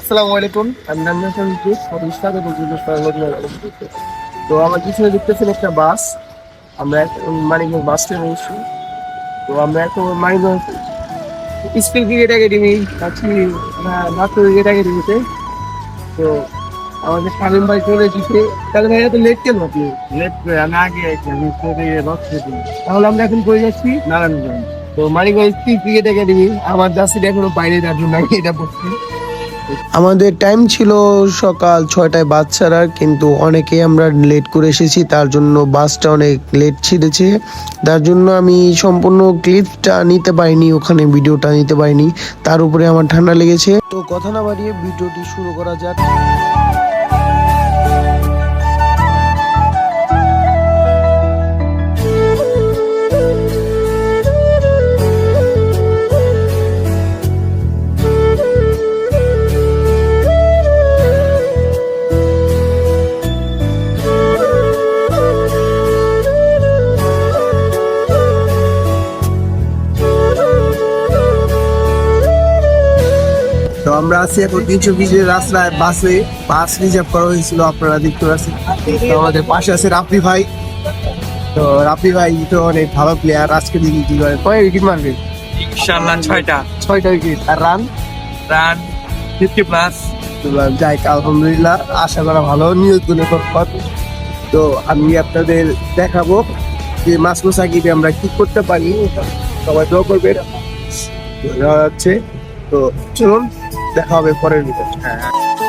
আসসালামু আলাইকুম। আমি সঞ্জিত স্বাগত তো আমার পিছনে দেখতেছেন একটা বাস। আমরা মানিকগঞ্জ বাস স্ট্যান্ডে এসেছি। তো আমরা এখন মানিকগঞ্জ স্কুল ক্রিকেট একাডেমি আছি মাত্র ক্রিকেট একাডেমিতে তো আমাদের স্বামীন ভাই চলে এসেছে। তাহলে ভাই এত লেট কেন আপনি? লেট করে আমি আগে তাহলে আমরা এখন করে যাচ্ছি? নারায়ণগঞ্জ। তো মানিকগঞ্জ ক্রিকেট একাডেমি আমার জার্সিটা এখনও বাইরে যার জন্য এটা পড়ছি। আমাদের টাইম ছিল সকাল ছয়টায় বাস ছাড়ার, কিন্তু অনেকে আমরা লেট করে এসেছি, তার জন্য বাসটা অনেক লেট ছিঁড়েছে। তার জন্য আমি সম্পূর্ণ ক্লিপটা নিতে পারিনি, ওখানে ভিডিওটা নিতে পারিনি, তার উপরে আমার ঠান্ডা লেগেছে। তো কথা না বাড়িয়ে ভিডিওটি শুরু করা যাক। আমরা আছি এখন তিনশো বিশের রাস্তায় বাসে বাস রিজার্ভ করা হয়েছিল আপনারা দেখতে পাচ্ছেন। তো আমাদের পাশে আছে রাফি ভাই। তো রাফি ভাই তো অনেক ভালো প্লেয়ার আজকে দেখি কি করে। কয় উইকেট মারবে? ইনশাল্লাহ ছয়টা। ছয়টা উইকেট আর রান রান ফিফটি প্লাস যাই আলহামদুলিল্লাহ আশা করা ভালো নিউজগুলো তো আমি আপনাদের দেখাবো যে মাস মোসাকিতে আমরা কি করতে পারি। সবাই দোয়া করবেন। যাচ্ছে তো চলুন। দেখা হবে পরের ভিডিও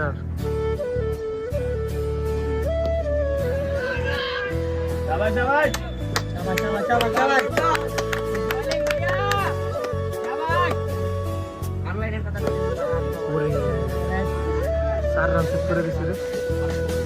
চার চার রান সেট করে দিচ্ছে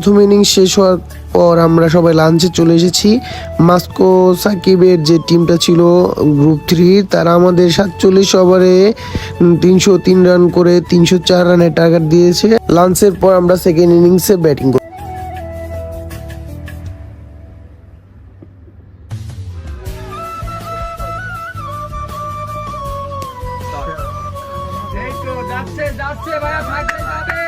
প্রথম ইনিংস শেষ হওয়ার পর আমরা সবাই লাঞ্চে চলে এসেছি। মাস্কো সাকিবের যে টিমটা ছিল গ্রুপ থ্রি তারা আমাদের সাতচল্লিশ ওভারে তিনশো তিন রান করে তিনশো চার রানের টার্গেট দিয়েছে। লাঞ্চের পর আমরা সেকেন্ড ইনিংসে ব্যাটিং করি। যাচ্ছে যাচ্ছে, ভাইয়া থাকলে যাবে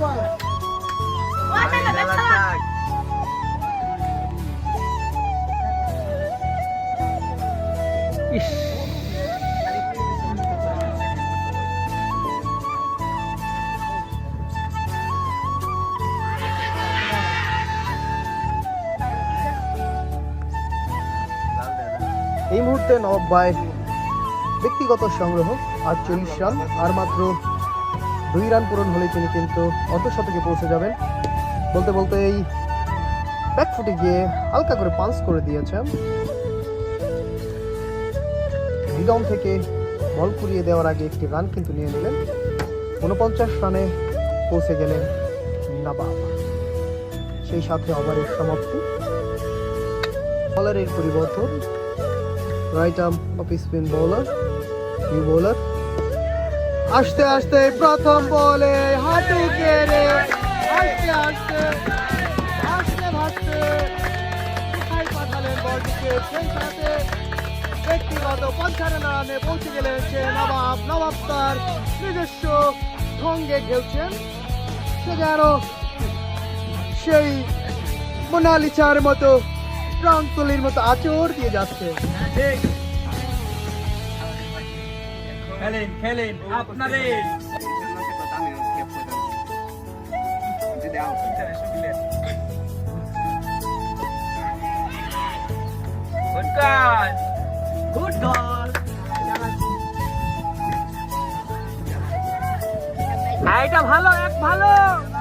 হবে এই মুহূর্তে নবাব ভাইয়ের ব্যক্তিগত সংগ্রহ আটচল্লিশ রান আর মাত্র দুই রান পূরণ হলে তিনি কিন্তু অর্ধশতকে পৌঁছে যাবেন। বলতে বলতে এই ব্যাকফুটে গিয়ে হালকা করে পাঞ্চ করে দিয়েছেন। মিডন থেকে বল কুড়িয়ে দেওয়ার আগে একটি রান কিন্তু নিয়ে নিলেন। উনপঞ্চাশ রানে পৌঁছে গেলেন নাবাব সেই সাথে ওভারের সমাপ্তি। বলারের পরিবর্তন। Right arm off spin bowler new bowler আস্তে আস্তে প্রথম বলে হাঁটু কেড়ে আস্তে আস্তে আস্তে ভাসতে কোথায় পাঠালেন বলটিকে? সেই সাথে ব্যক্তিগত পঞ্চান্ন পৌঁছে গেলেন সে নবাব নবাব তার নিজস্ব ঢঙ্গে খেলছেন। সে যেন সেই মোনালিসার মতো প্রান্তলির মতো আচর দিয়ে যাচ্ছে। খেলেন খেলেন আপনাদের। গুড গান গুড গল ভালো এক ভালো।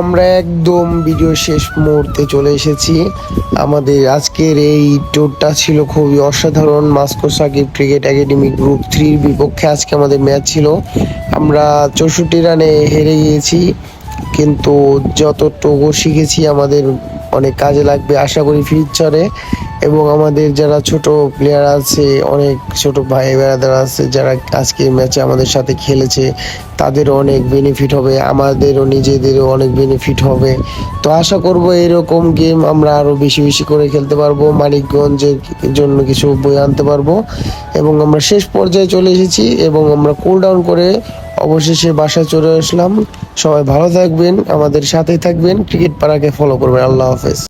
আমরা একদম ভিডিও শেষ মুহূর্তে চলে এসেছি। আমাদের আজকের এই টোরটা ছিল খুবই অসাধারণ। Moscow Shakib cricket academy group থ্রির বিপক্ষে আজকে আমাদের ম্যাচ ছিল। আমরা চৌষট্টি রানে হেরে গিয়েছি, কিন্তু যতটুকু শিখেছি আমাদের অনেক কাজে লাগবে, আশা করি ফিউচারে এবং আমাদের যারা ছোট প্লেয়ার আছে, অনেক ছোট ভাই বেড়াদার আছে, যারা আজকে ম্যাচে আমাদের সাথে খেলেছে, তাদেরও অনেক বেনিফিট হবে, আমাদেরও নিজেদেরও অনেক বেনিফিট হবে। তো আশা করব এরকম গেম আমরা আরও বেশি বেশি করে খেলতে পারব, মানিকগঞ্জের জন্য কিছু বই আনতে পারব। এবং আমরা শেষ পর্যায়ে চলে এসেছি এবং আমরা কুল ডাউন করে অবশেষে বাসায় চলে আসলাম। সবাই ভালো থাকবেন, আমাদের সাথেই থাকবেন ক্রিকেট পাড়াকে ফলো করবেন, আল্লাহ হাফেজ